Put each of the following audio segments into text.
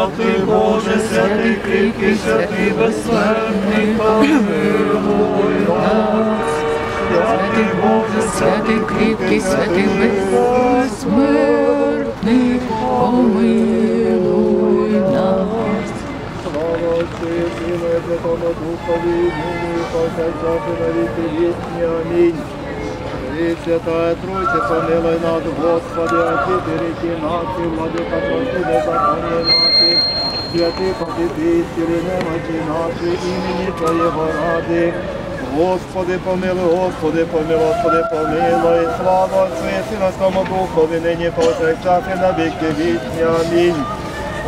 святий Боже, святий кріпкий, святий безсмертний, помилуй нас. Святий Боже, святий кріпкий, святий безсмертний, помилуй нас. Слава Отцю і Святому Духові, і повсякчас і на віки вічні. Амінь. І Святая Тройця, помилуй нас, Господи, очисти ріки наші, владика прости беззаконня наші, святий покипи, стіли немочі наші, імені Твоєго ради. Господи, помилуй, Господи, помилуй, Господи, помилуй, слава Отцю і Святому Духові, нині повсякчас і на віки вічні. Амінь.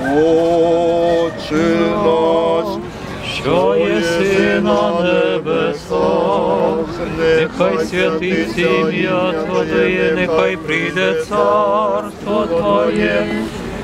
Отче наш, що єси на небесах, нехай святиться ім'я Твоє, нехай прийде царство Твоє,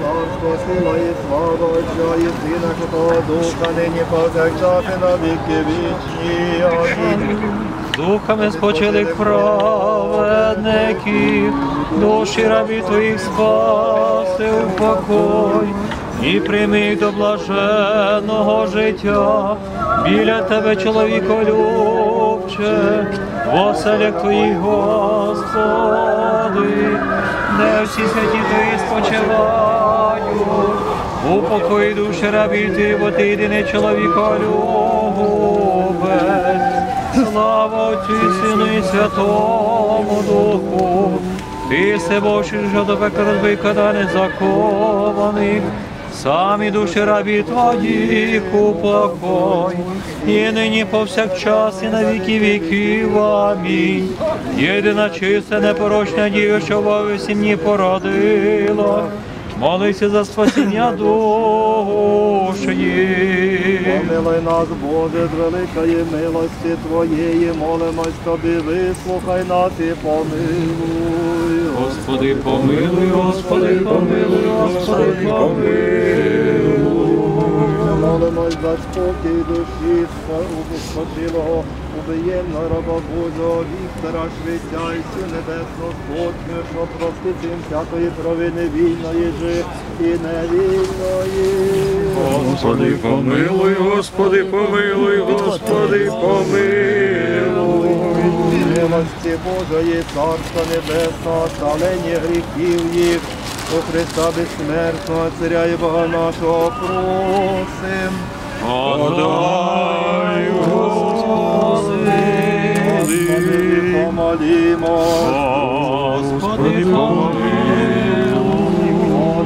Царство, і слава Отця і Духа, нині повсякчас на віки вічні. Духами спочилих праведників, душі рабі твоїх спаси у покой, і прийми до блаженного життя, біля тебе, чоловіколюбче, в оселях твоїх, Господи, де всі святі твої спочивають, у покої душі рабі ти, бо ти єдиний чоловіколюбець. Слава Отцю і Сину і Святому Духу, ти се Божий, що до пекла розбий кода не закованих, самі душі рабі твоїх у покой, і нині повсякчас, і на віки віків. Амінь. Єдина чиста, непорочна діва, що в сім'ї породила, молися за спасіння душі. Помилуй нас, Боже, з великої милості Твоєї, молимось Тобі, вислухай нас і помилуй. Господи, помилуй, Господи, помилуй, Господи, помилуй. За спокій душі спочилого, убиєнного раба Божого Віктора всю небесну сотню, що простить їм всякої провини вільної жи невільної. Господи, помилуй, Господи, помилуй, Господи, помилуй. Милості Божої, Царства Небесного, сталення гріхів їх, у Христа безсмертного, Царя і Бога нашого просим. Подай, Господи, Помолімо. Господи, помилуй.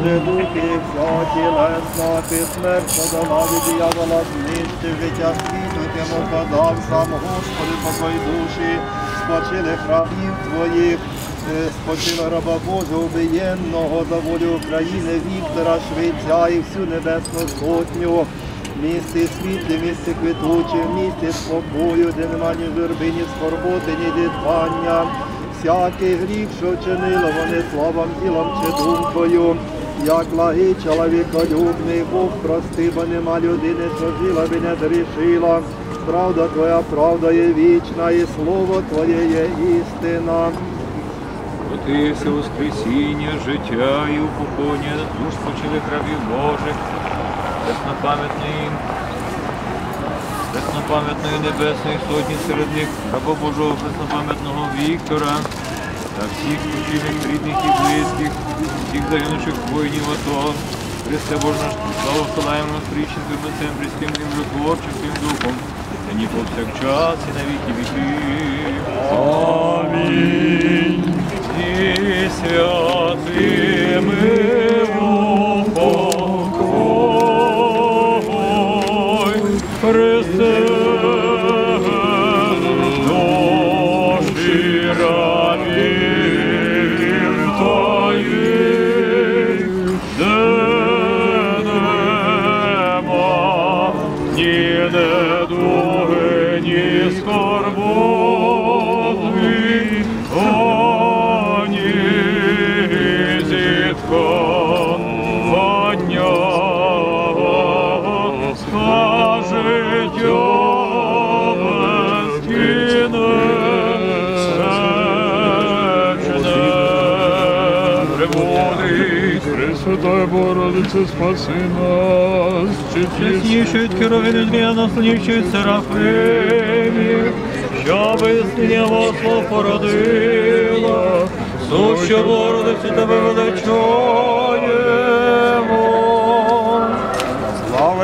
Господи, духи, вся тілесна, ти смерть подала від дьявола, знищив життя світу, тим подав сам Господи, покой душі, спочили храмів твоїх, спочила раба Божого убиєнного за волю України, Віктора Швейця і всю небесну сотню. Місті світлі, місті квітучі, місті спокою, де нема ні журби, ні скорботи, ні дітвання. Всякий гріх, що вчинило вони словом, ділом чи думкою, як благий чоловіколюбний Бог прости, бо нема людини, що жила би не зрішила. Правда Твоя, правда є вічна, і слово Твоє є істина. Бо ти єси воскресіння, життя і упокоєння душ почилих рабів Божих, преснопам'ятної, преснопам'ятної небесної сотні серед них раба Божого преснопам'ятного Віктора та всіх почилих рідних і близьких, всіх загинучих воїнів АТО. Христе Боже наш, славу вкладаємо над причим Твоїм Отцем, Христим і Животворчим Духом, нині повсякчас і на віки віків. Амінь. І Пресвятая Богородице, спаси нас. Чеснішуть нас змія наслонівчуть серафимів, що виснення слов породила, суща Богородицю тебе величаємо.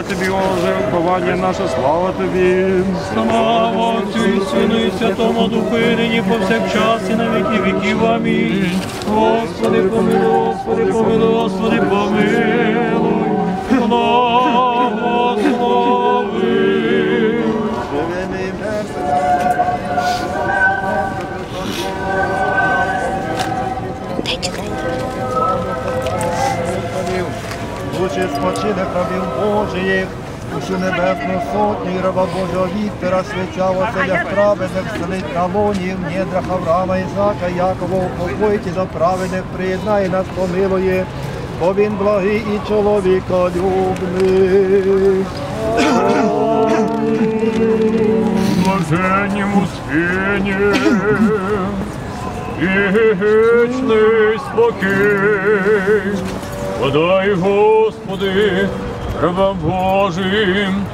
Тобі, Боже, уповання наше, слава тобі. Слава Отцю і Сину і Святому Духу, і нині повсякчас і на віки віків. Амінь. Господи, помилуй, Господи, помилуй, Господи, помилуй. Душу небесну сотню і раба Божого Віктора, святя Василя праведних, селить на лоні, в недрах Авраама, Ісака, Якова, упокоїть і за праведних приєднає нас помилує, бо він благий і чоловіка любний. Блаженнім успінні, вічний спокій. Подай, Господи, рабам Божим,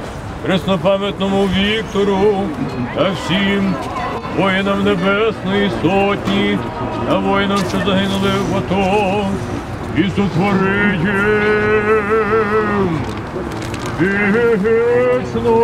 преснопам'ятному Віктору та всім воїнам Небесної Сотні та воїнам, що загинули в АТО, і сотвори їм вічною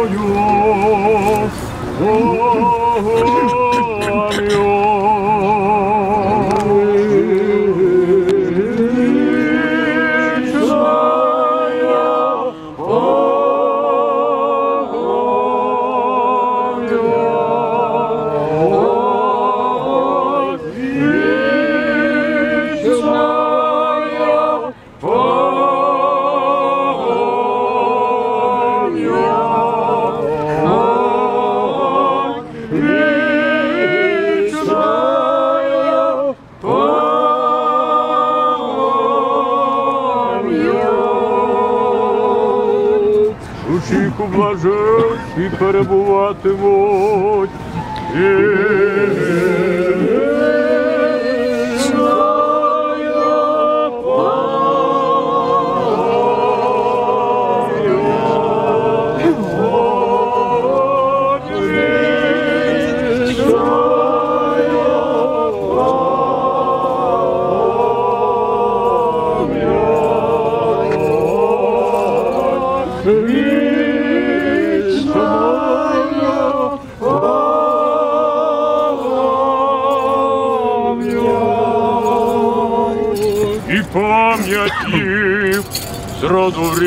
Усіх і перебуватимуть. Пам'яті з роду в